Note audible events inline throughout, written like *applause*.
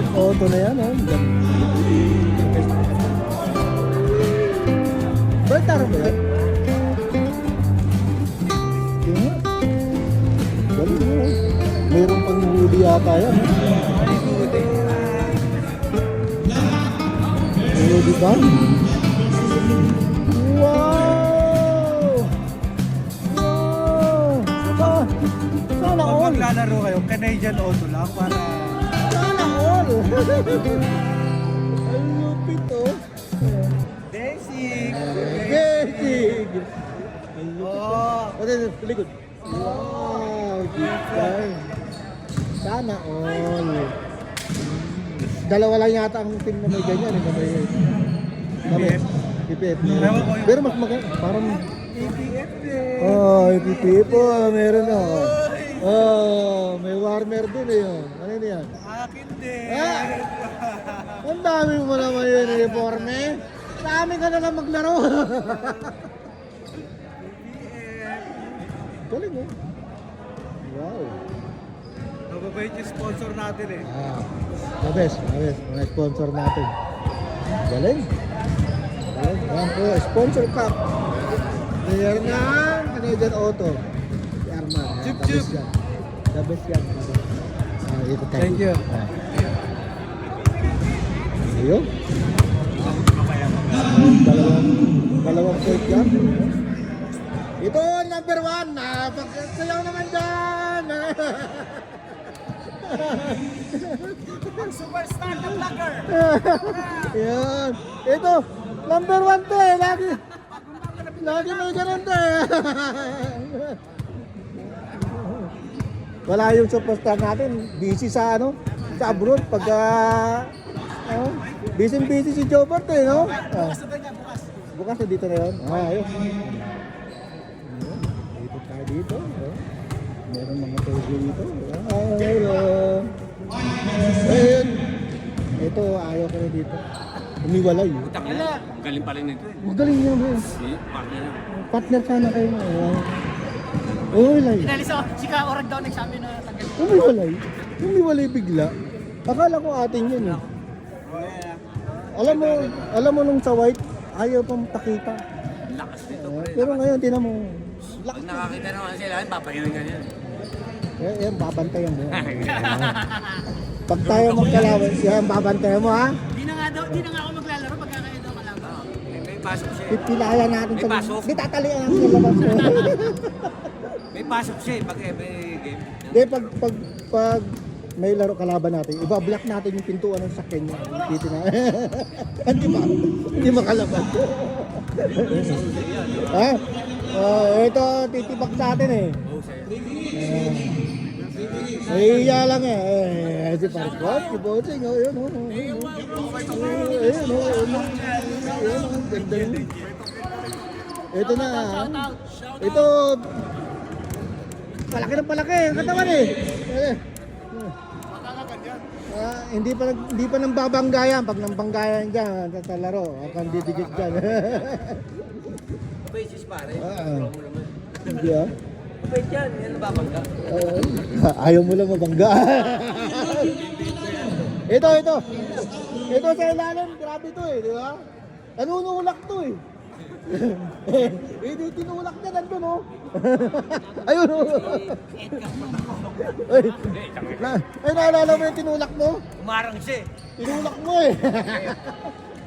Canadian auto na yan, oh. Ba't taro ba yan? Meron pang huli yata yan, oh. Di ba? Wow! Wow! Sa- Sana Pag all! maglalaro kayo, Canadian Auto lang para! Ang lupit oh! basic. Basic! Ang lupit Oh. oh! Ano, likod. Wow! Gitay! Sana all! Dalawa lang yata ang team na may ganyan. eh, na may... PPF. PPF. Pero mas maganda. Parang... ATF din. Oh, PPF po. Meron. Oh. oh, may warmer din eh yun. Ano yun yan? Ah! Ang dami mo naman yun, uniforme. Dami ka na lang maglaro. Galing mo. Wow. Mababait yung sponsor natin eh. Ah, the best, the best. Mga sponsor natin. Galing. Galing. Yan po, sponsor cup. Player ng Canadian Auto. Si Arman. Chup, the best chup. yan. The best yan. the best. Ah, ito tayo. Thank you. Ah. Ayun. Dalawang, dalawang point yan. Ito, number one. Ah, pagsayaw naman dyan. *laughs* Superstar na vlogger. Yan. Ito, number one to eh. Lagi, lagi may ganun to eh. *laughs* Wala yung superstar natin. Busy sa ano, sa abroad. Pagka, ano, busy busy si Jobert eh, no? Ah. Bukas na dito na yun. Ah, ayun. Ayun. Dito tayo dito. Oh. Meron mga togo dito. Ah, ayun. Ayun. Ito, ayaw ko na dito. Umiwalay. eh. Galing pa rin nito eh. Magaling niya bro. Si partner. Partner sana kayo. Ayan. Umiwalay. Inalis ako, si Kaorag daw nagsabi na tanggal. Umiwalay. Umiwalay bigla. Akala ko atin yun eh. Alam mo, alam mo nung sa white, ayaw pang pakita. Lakas nito pre. pero ngayon, tinan mo. Pag nakakita naman sila, papahirin ka niya. Eh, yan, babantayan mo. *laughs* Pag tayo magkalawan, yan, babantayan mo ha. Di na nga daw, di na nga ako maglalaro pagka kayo daw kalaban. May, may pasok siya eh. Pipilayan natin May sa pasok. Di tatalian natin sa labas. *laughs* May pasok siya eh. Pag every game. Hindi, pag, pag, pag may laro kalaban natin, iba-block natin yung pintuan ng sakyan niya. Titi na. *laughs* Hindi ba? Hindi makalabas. *laughs* ha? Oh, ito, titibak sa atin eh. Uh, Nahihiya lang eh. eh si Parkot, si Bossing, oh, yun, oh. oh, oh. Ayun, oh, oh. Ito na, ito, palaki ng palaki katawan eh. Eh. Ah, hindi pa nag- hindi pa nang babanggayan pag nang banggayan diyan tatalaro akan didikit diyan. Basis pare. Ah. Hindi ah. Wait yan. Yan ang babangga. Ah, ayaw mo lang mabangga. *laughs* ito, ito. Ito sa ilalim, grabe to eh, di ba? Nanunulak to eh. Eh, di tinulak niya nandun oh. Ayun oh. ay, na, ay, naalala mo yung tinulak mo? Umarang siya eh. Tinulak mo eh.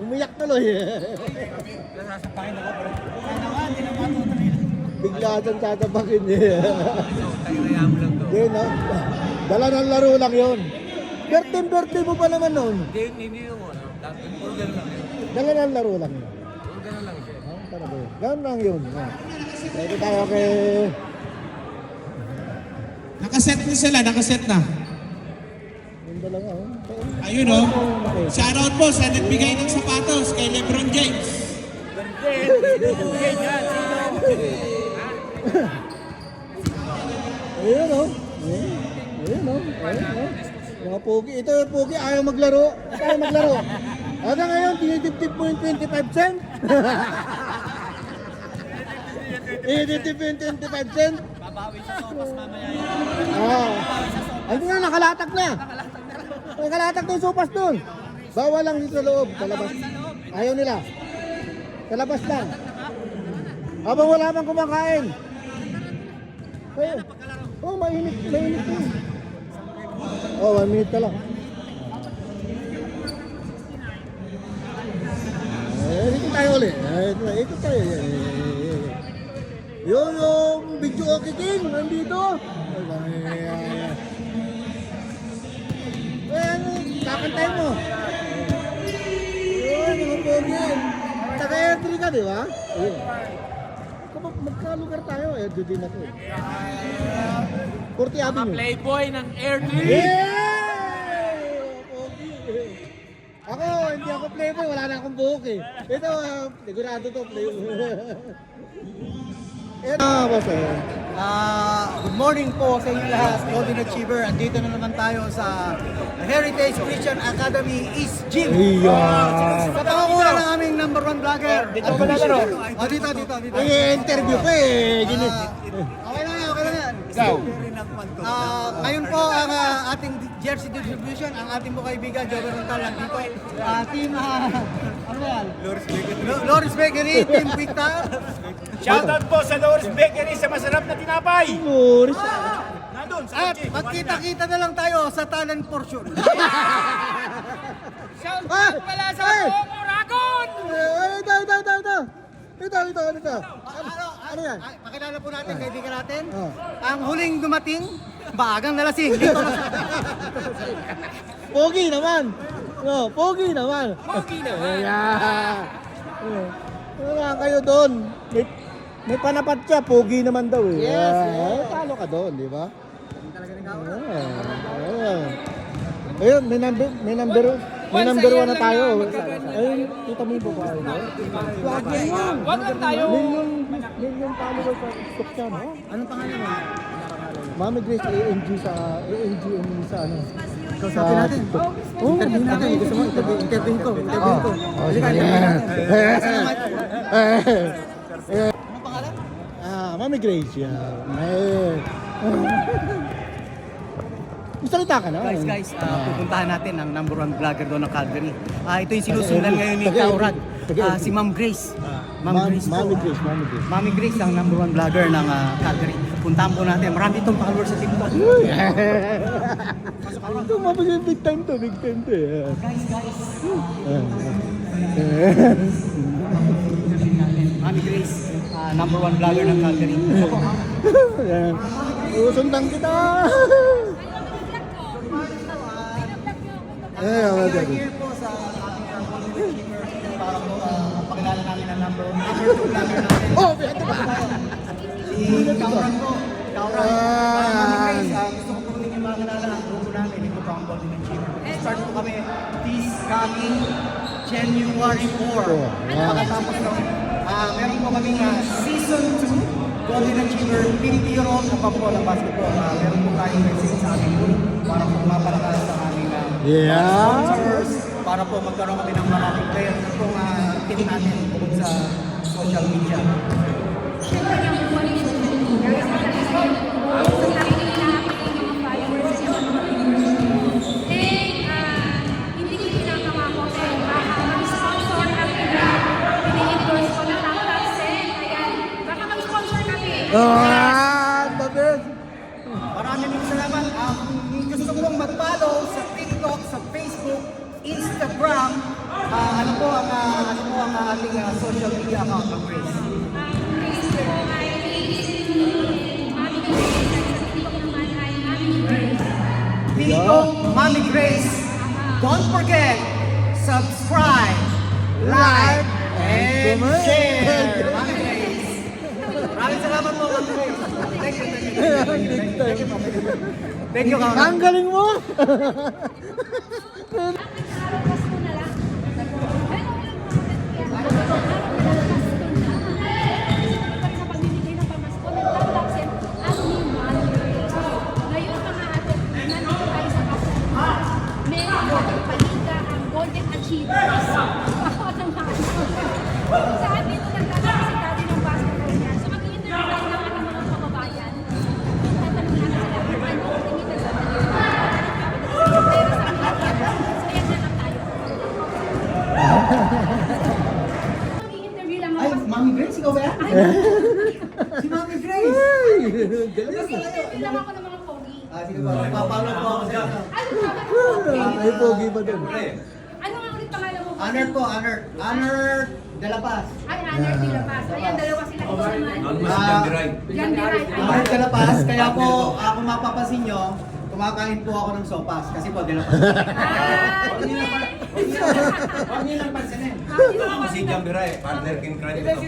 Umiyak tuloy eh. Nasasapakin ako pre. Bigla siyang tatapakin eh. Tagaya mo lang to. Yun, no? Dala ng laro lang yun. Birthday, birthday mo pa naman nun. Hindi, hindi yung ano. Yun. Dala ng laro lang yun. Puro ganun lang siya. Ah, talaga yun. Ganun lang yun. Ah. Pwede tayo kay... Nakaset na sila, nakaset na. Yung dalawa, oh. Ayun oh. Okay. Shoutout po sa nagbigay ng sapatos kay Lebron James. Ayun oh. Ayun Ayun, oh. Ayun oh. Mga pogi. Ito yung pogi, ayaw maglaro. Ayaw maglaro. Hanggang ngayon, tinitip-tip mo yung 25 cent. *laughs* Tinitip mo yung 25 cent. Babawi sa sopas mamaya. Oo. Ayun na, nakalatak na. Nakalatak na yung sopas doon. Bawal lang dito sa loob, sa labas. Ayaw nila. Sa labas lang. Habang wala pang kumakain. Ayun. Oh, mainit, mainit na. Oh, one minute ka lang. Eh, ikot tayo ulit. Eh, ikot tayo. Eh, eh, eh. Yun yung video okay king, nandito. Eh, ano, kakantay mo. Yun, mga pogi. Taga R3 ka, di ba? Ayun. Kapag magkalugar tayo, eh, din ako. eh. Kurti Avenue. Playboy ng Air3. Yeah! Ako, hindi ako playboy, wala na akong buhok eh. Ito, uh, sigurado to playboy. *laughs* Ito, boss eh. Ah, good morning po sa inyo lahat, Golden Achiever. Andito na naman tayo sa Heritage Christian Academy East Gym. Iya. Sa pangakuha ng aming number one vlogger. Dito ba lalaro? Oh, dito, dito, dito. Ay, interview pa eh. Gini. Okay lang yan, okay lang yan. Ikaw. Ah, ngayon po ang ah, ating jersey distribution, ang ating po kaibigan, Jover Rontal, nandito. Ah, team, ah, ano yan? Loris Bakery. Loris Bakery, Team Victor. *laughs* Shoutout po sa Loris Bakery sa masarap na tinapay. Boris. Nandun sa At magkita-kita na lang tayo sa talent portion. *laughs* Ah! Wala sa Ay! buong Oragon! Ay, ito, ito, ito, ito. Ito, ito, ito. Ano, Ano yan? Ay, pakilala po natin, kaibigan natin. Oh. Ang huling dumating, bagang nalasing. Dito na *laughs* Pogi naman. No, pogi naman. Pogi naman. Yeah. Wala kayo doon. May, may panapat siya, pogi naman daw eh. Yes, Ah, Talo ka doon, di ba? Ah, ah. Ayun, may number, may number, may number one na tayo. Ayun, kita mo yung babae doon. Wag lang tayo. Million, million followers sa TikTok siya, no? Anong pangalan mo? Mami Grace ANG sa ANG sa ano? Kausapin natin. Oh, Interview natin. Gusto mo, interview, interview ko. Interview ko. Oh, sige. *laughs* Eh, Anong pangalan? Ah, Mami Grace yan. Eh. *laughs* Salita ka na. Guys, guys, ah, pupuntahan natin ang number one vlogger doon ng Calgary. Ah, ito yung sinusundan ngayon ni Taga- Kaurag. taga- Ah, si Ma'am Grace. Ma'am Ma- Grace po. Mami Grace, Mami Grace. Mami Grace ang number one vlogger ng ah, Calgary. Puntahan po natin. Marami itong followers sa TikTok. *laughs* Ito, mami, big time to, big time to. eh. Guys, guys. Eh. Mami Grace, number one vlogger ng Calgary. *laughs* Yan. Susundan kita. Eh, are okay. here po sa uh, Golden Achiever para po uh, pakilala namin ang number one vlogger natin. Oh, ito ba? Si Kauran po. Kauran. Ah. Ah, gusto ko po yung makilala ang grupo namin. Ito po ang Golden Achiever. Start po kami this coming January 4. Wow. Pagkatapos ng ah, meron po kami season 2 Golden Achiever 50 year old na pa po ng basketball. Ah, meron po tayong message sa aming group para po mapalakas sa aming ah, Yeah. sponsors para po magkaroon kami ng maraming players pong uh, team natin bukod sa social media. and share. Maraming salamat po. Thank you, thank you. Thank you, thank you. Thank you, Kaon. Ang galing mo! Achievers. Si Mami Grace! Galing. Hindi lang ako ng mga pogi. Ah, sige po, papalo po ako. Ano ba? Ay, pogi ba doon? Ano nga ulit pangalan mo? Honor po, honor. Honor de la Paz. Ay, Honor de la Paz. Ayan, dalawa sila. Ikaw naman. Ah, Gandhi Rai. Honor de la Paz, kaya po, ah, kung mapapansin nyo, kumakain po ako ng sopas. Kasi po, de la Paz. Ah, *laughs* Huwag niyo lang pansinin. Ako si Jambiray, partner in crime ito.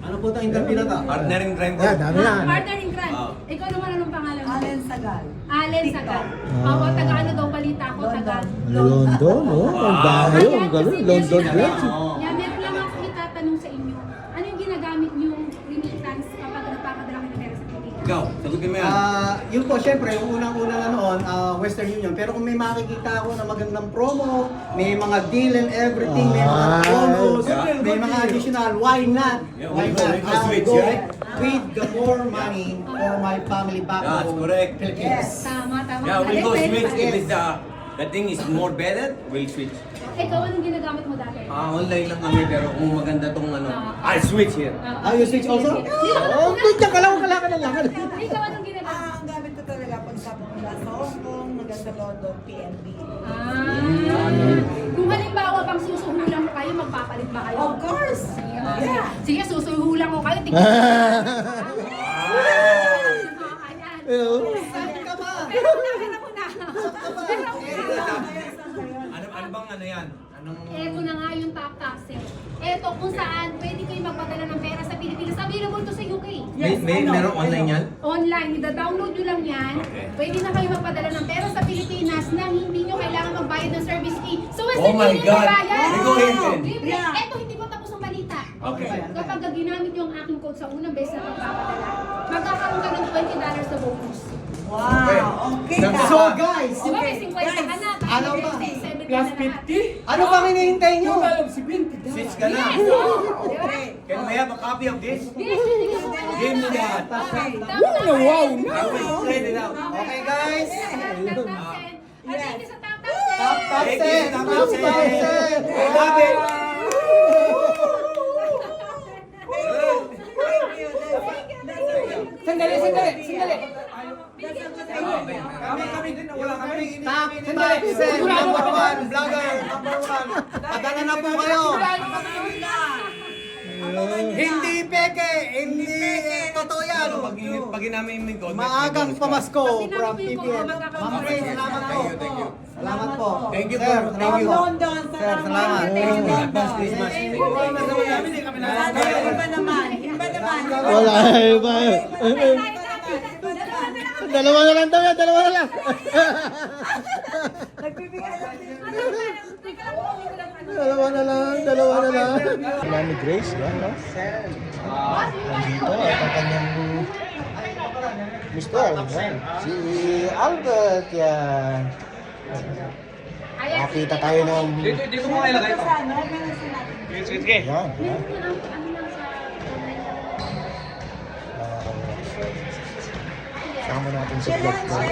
Ano po itong interview na to? Partner in crime ko. Yan, dami na. Partner in crime. Ah. Ikaw naman anong pangalan mo? Allen Sagal. Allen Sagal. Oo, taga ano daw balita ko, taga London, oh. Ang dami, ang galing. London Bridge. Yeah, meron lang ako itatanong sa inyo. Ano yung ginagamit niyong remittance kapag nagpapadala kayo ng pera sa Pilipinas? Ikaw, sagutin mo yan. Ah, yun po, syempre, yung unang-una na noon, ah, Western Union. Pero kung may makikita ako na magandang promo, may mga deal and everything, may mga Ah. bonus, Yeah. may mga additional, why not? Yeah, Why not? I'll switch, go yeah. with the more money for my family back That's home. correct. Philippines. Tama, tama. Yeah, we'll go switch. If it's the, the thing is more better, we'll switch. Ikaw, anong ginagamit mo dati? Ah, online lang kami pero kung maganda tong ano, I'll switch here. Ah, you switch also? Oh, ganyan ka lang, wala ka na lang. Ikaw, anong ginagamit? Ah, ang gamit ko talaga pag sa hanggang sa London, PNB. Ah, kung halimbawa pang susuhulan ko kayo, magpapalit ba kayo? Of course! Yeah. Sige, susuhulan ko kayo. Tingnan Ayan. Sabi ka ba? Pero una, pero una. Pero una. Ano, ano bang ano yan? Anong... Eto na nga yung top top set. Eto kung saan pwede kayo magpadala ng pera sa Pilipinas. Available to sa UK. May, may, meron online yan? Online, ida-download nyo lang yan. Okay. Pwede na kayo magpadala ng pera sa Pilipinas nang hindi nyo kailangan magbayad ng service fee. So, Oh Western my God! then. Libre. Yeah. Eto, hindi pa tapos ang balita. Okay. Kapag ginamit yung aking code sa unang beses na pagpapadala, magkakaroon ka ng $20 na bonus. Wow! Okay ka! So guys, Di ba may 50 ka na? tapos Ano may ba? 60, 70 ka na lahat. ano bang hinihintay nyo? Switch ka na. Yes! oo. Di ba? Can we have a copy of this? Yes, hindi ka po Give me that. Okay. wow, will trade it out. Okay guys, Yes. Sa top top top set. top top set. I love it. Sandali, sandali, sandali. Kami, kami din, wala kami. Top top set, number one, vlogger, number one. Padala na po kayo. Hindi peke, hindi totoo yan. Pag, pag namin yung may Maagang pamasko from magkakaroon Ma'am ng salamat po. Thank you, thank you. Salamat po. Thank you, Sir, thank you. London, Sir, salamat. Thank you, London. Christmas. Sana iba naman, iba naman. Wala, iba. Dalawa na lang daw yan, dalawa na lang. Nagbibigay lang din. Dalawa na lang, dalawa na lang. Wala ni Grace, yan, no? Nandito, at ang kanyang mister, yan. Si Albert, yan. Nakita tayo ng... Dito, dito mo kayo lagay Sa ano, meron sila. Yan, yan. Kasama natin sa vlog ko,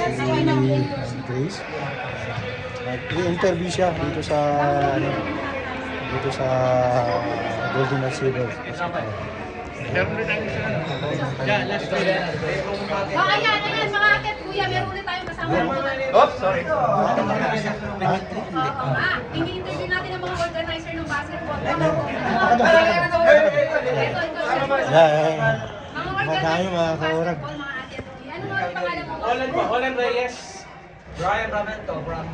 si Grace. I-interview siya dito sa ano, dito sa Golden and Silver. Oh, ayan, ayan, mga akit kuya, meron ulit tayong kasama. Oops, sorry. Oo nga, ini-interview natin ang mga organizer ng basketball. Ito, ito, ito. Yeah, yeah, yeah. Mga Mga organizer ng mga kaurag. basketball, mga ate at kuya. Ano mga Olen po, Olen Reyes. Brian Ramento from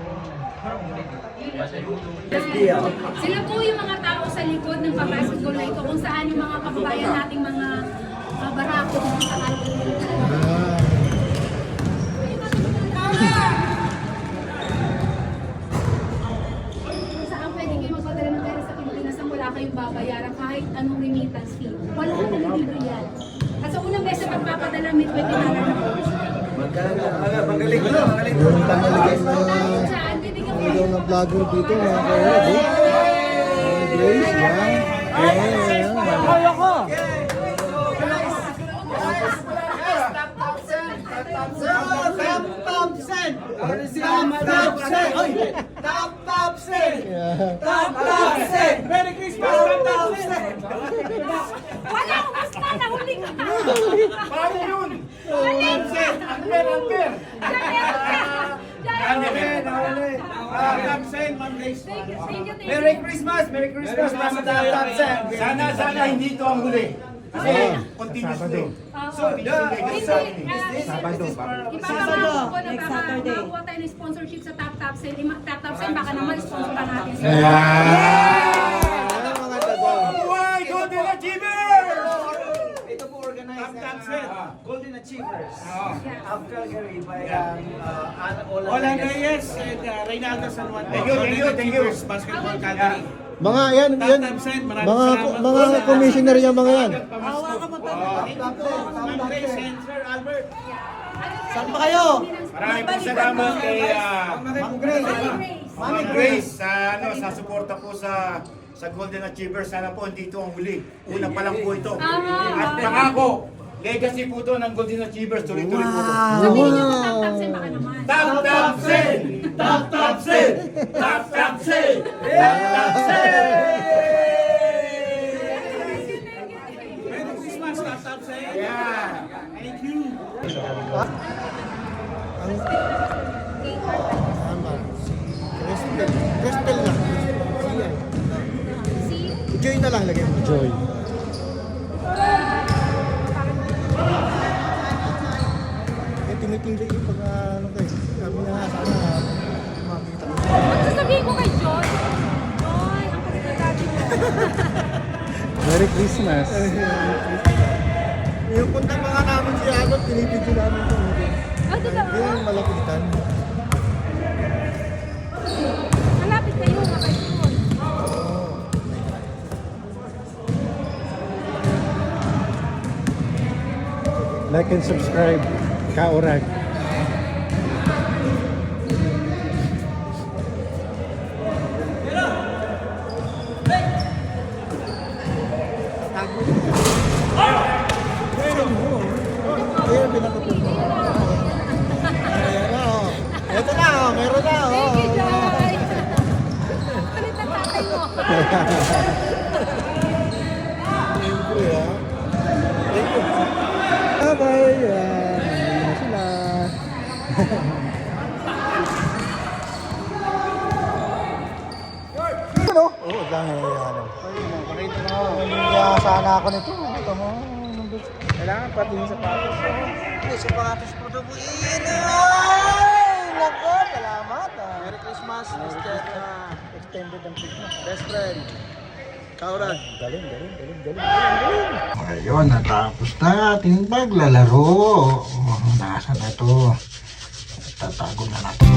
Sila po yung mga tao sa likod ng pabasketball na ito kung saan yung mga kababayan nating mga barako ng sa Kung saan pwede kayo magpadala ng pera sa Pilipinas na wala kayong babayaran kahit anong remittance fee. Wala ka ng libre yan. At sa unang beses na pagpapadala, may 20 dollar na. Magaling mo, magaling na dyan, bibigyan ko ilaw na vlogger dito, mga eh. Mga Grace, yan. Yan, yan, yan. Top top set. Top top. Oy, top top set. Yeah. Top top set. Merry Christmas, top top set. Christmas! Merry Top set! Sana, sana hindi ito ang huli. Kasi continuous na eh. So, the- hindi, Sabado. ipapangako ko na Next baka Saturday. makakuha tayo ng sponsorship sa Top Top Sen. Ima- Top Top Sen, baka naman sponsoran natin? Buhay Golden Achievers! Golden Achievers of Calgary by um, uh, Ana Olan Reyes. And uh, Reynaldo San Juan. Thank you, thank you, thank you. Basketball Calgary. Mga yan, yan. Mga mga commissioner yan mga yan. Mo. Ma'am Grace and Sir Albert. Saan ba kayo? Maraming po salamat kay ah, Ma'am Grace. Ma'am Grace sa, ano, sa suporta po sa sa Golden Achievers. Sana po hindi ito ang huli. Una pa lang po ito. Tama. At pangako, legacy po ito ng Golden Achievers. Tuloy-tuloy po ito. Sabihin niyo kung Top Top Sen, baka naman. Tap tap! Tap tap sen! Tap tap sen! Tap tap sen! Merry Christmas, Top Top Sen. Yeah. Thank you. Tama. Crystal. Crystal lang. Si Joy na lang lagay mo. Joy. Christmas. yung punta nga namin si Agot, pinipidyo namin ito. Ah, totoo? Yung malapitan. Malapit kayo, mga John. Like and subscribe. Kaurag. Po. Ay! Nako, salamat. ah. Merry Christmas, Mr. Extended ang Christmas. Best friend. Kauran. Galing, galing, galing, galing, galing. Ayun, natapos na ating paglalaro. Nasaan na ito? Tatago na natin.